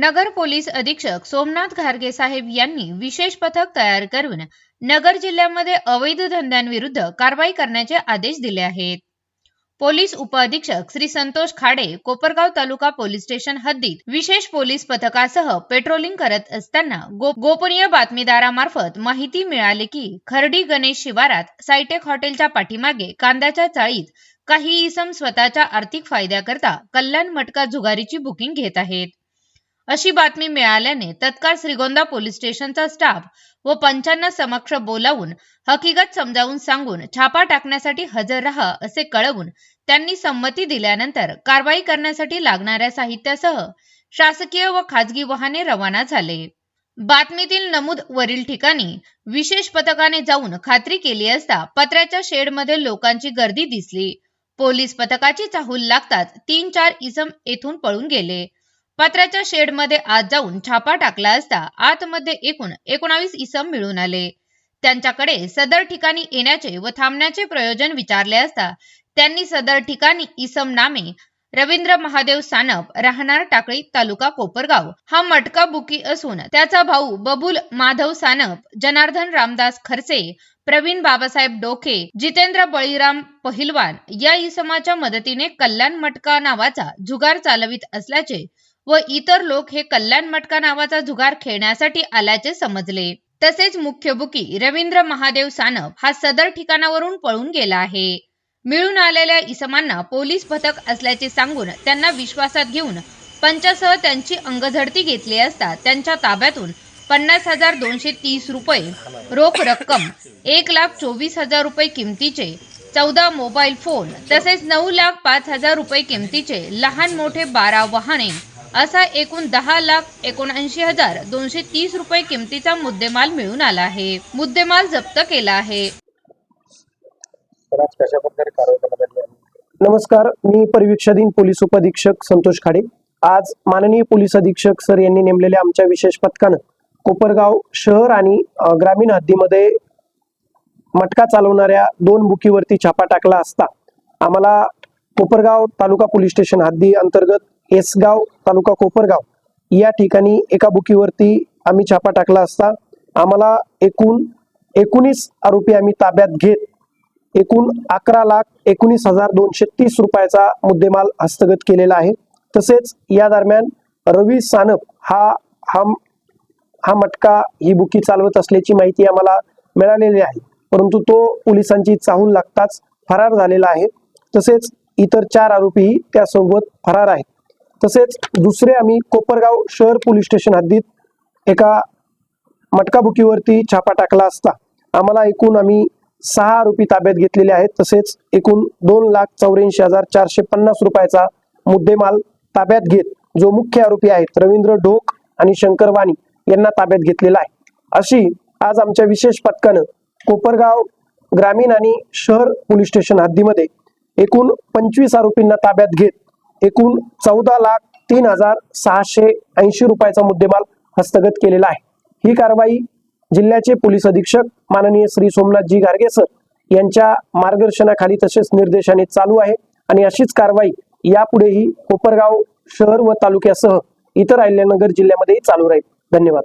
नगर police अधीक्षक सोमनाथ घारगे साहेब यांनी विशेष पथक तयार करून नगर जिल्ह्यामध्ये अवैध धंद्यांविरुद्ध कारवाई करण्याचे आदेश दिले आहेत. पोलीस उपअधीक्षक श्री संतोष खाडे कोपरगाव तालुका पोलीस स्टेशन हद्दीत विशेष पोलीस पथकासह पेट्रोलिंग करत असताना गो- गोपनीय बातमीदारामार्फत माहिती मिळाली की खर्डी गणेश शिवारात सायटेक हॉटेलच्या पाठीमागे कांद्याच्या चाळीत काही इसम स्वतःच्या आर्थिक फायद्याकरता कल्याण मटका जुगारीची बुकिंग घेत आहेत. अशी बातमी मिळाल्याने तत्काळ श्रीगोंदा पोलीस स्टेशनचा स्टाफ व पंचांना समक्ष बोलावून हकीकत समजावून सांगून छापा टाकण्यासाठी हजर राहा असे कळवून त्यांनी संमती दिल्यानंतर कारवाई करण्यासाठी लागणाऱ्या साहित्यासह शासकीय व खाजगी वाहने रवाना झाले. बातमीतील नमूद वरील ठिकाणी विशेष पथकाने जाऊन खात्री केली असता पत्र्याच्या शेडमध्ये लोकांची गर्दी दिसली. पोलीस पथकाची चाहूल लागताच तीन चार इसम येथून पळून गेले. पत्र्याच्या शेडमध्ये आत जाऊन छापा टाकला असता आतमध्ये एकूण एकोणावीस इसम मिळून आले. त्यांच्याकडे सदर ठिकाणी येण्याचे व थांबण्याचे प्रयोजन विचारले असता त्यांनी सदर ठिकाणी इसम नामे रवींद्र महादेव सानप राहणार टाकळी तालुका कोपरगाव. हा मटका बुकी असून त्याचा भाऊ बबुल माधव सानप जनार्दन रामदास खरसे प्रवीण बाबासाहेब डोके जितेंद्र बळीराम पहिलवान या इसमाच्या मदतीने कल्याण मटका नावाचा जुगार चालवित असल्याचे व इतर लोक हे कल्याण मटका नावाचा जुगार खेळण्यासाठी आल्याचे समजले. तसेच मुख्य बुकी रवींद्र महादेव सानप हा सदर ठिकाणावरून पळून गेला आहे. मिळून आलेल्या इसमांना पोलीस पथक असल्याचे सांगून त्यांना विश्वासात घेऊन पंचासह त्यांची अंगझडती घेतली असता त्यांच्या ताब्यातून पन्नास हजार दोनशे तीस रुपये रोख रक्कम एक लाख चोवीस हजार रुपये किमतीचे चौदा मोबाईल फोन तसेच नऊ लाख पाच हजार रुपये किमतीचे लहान मोठे बारा वाहने असा एकूण दहा लाख एकोणऐंशी हजार दोनशे तीस रुपये किमतीचा मुद्देमाल मिळून आला आहे. मुद्देमाल जप्त केला आहे? नमस्कार मी परिवीक्षाधीन पोलीस उपअधीक्षक संतोष खाडे. आज माननीय पोलीस अधीक्षक सर यांनी नेमलेल्या आमच्या विशेष पथकानं कोपरगाव शहर आणि ग्रामीण हद्दीमध्ये मटका चालवणाऱ्या दोन बुकीवरती छापा टाकला असता. आम्हाला कोपरगाव तालुका पोलीस स्टेशन हद्दी अंतर्गत एसगाव तालुका कोपरगाव. या ठिकाणी एका बुकीवरती आम्ही छापा टाकला असता आम्हाला एकूण एकोणीस आरोपी आम्ही ताब्यात घेत एकूण अकरा लाख एकोणीस हजार दोनशे तीस रुपयाचा मुद्देमाल हस्तगत केलेला आहे. तसेच या दरम्यान रवी सानप हा हा हा मटका ही बुकी चालवत असल्याची माहिती आम्हाला मिळालेली आहे. परंतु तो पोलिसांची चाहूल लागताच फरार झालेला आहे. तसेच इतर चार आरोपीही त्यासोबत फरार आहेत. तसेच दुसरे आम्ही कोपरगाव शहर पोलीस स्टेशन हद्दीत एका मटकाबुकीवरती छापा टाकला असता. आम्हाला एकूण आम्ही सहा आरोपी ताब्यात घेतलेले आहेत. तसेच एकूण दोन लाख चौऱ्याऐंशी हजार चारशे पन्नास रुपयाचा मुद्देमाल ताब्यात घेत जो मुख्य आरोपी आहेत रवींद्र ढोक आणि शंकर वाणी यांना ताब्यात घेतलेला आहे. अशी आज आमच्या विशेष पथकानं कोपरगाव ग्रामीण आणि शहर पोलीस स्टेशन हद्दीमध्ये एकूण पंचवीस आरोपींना ताब्यात घेत एकूण चौदा लाख तीन हजार सहाशे ऐंशी रुपयाचा मुद्देमाल हस्तगत केलेला आहे. ही कारवाई जिल्ह्याचे पोलीस अधीक्षक माननीय श्री सोमनाथजी गारगे सर यांच्या मार्गदर्शनाखाली तसेच निर्देशाने चालू आहे आणि अशीच कारवाई यापुढेही कोपरगाव शहर व तालुक्यासह इतर अहिल्यानगर जिल्ह्यामध्येही चालू राहील. धन्यवाद.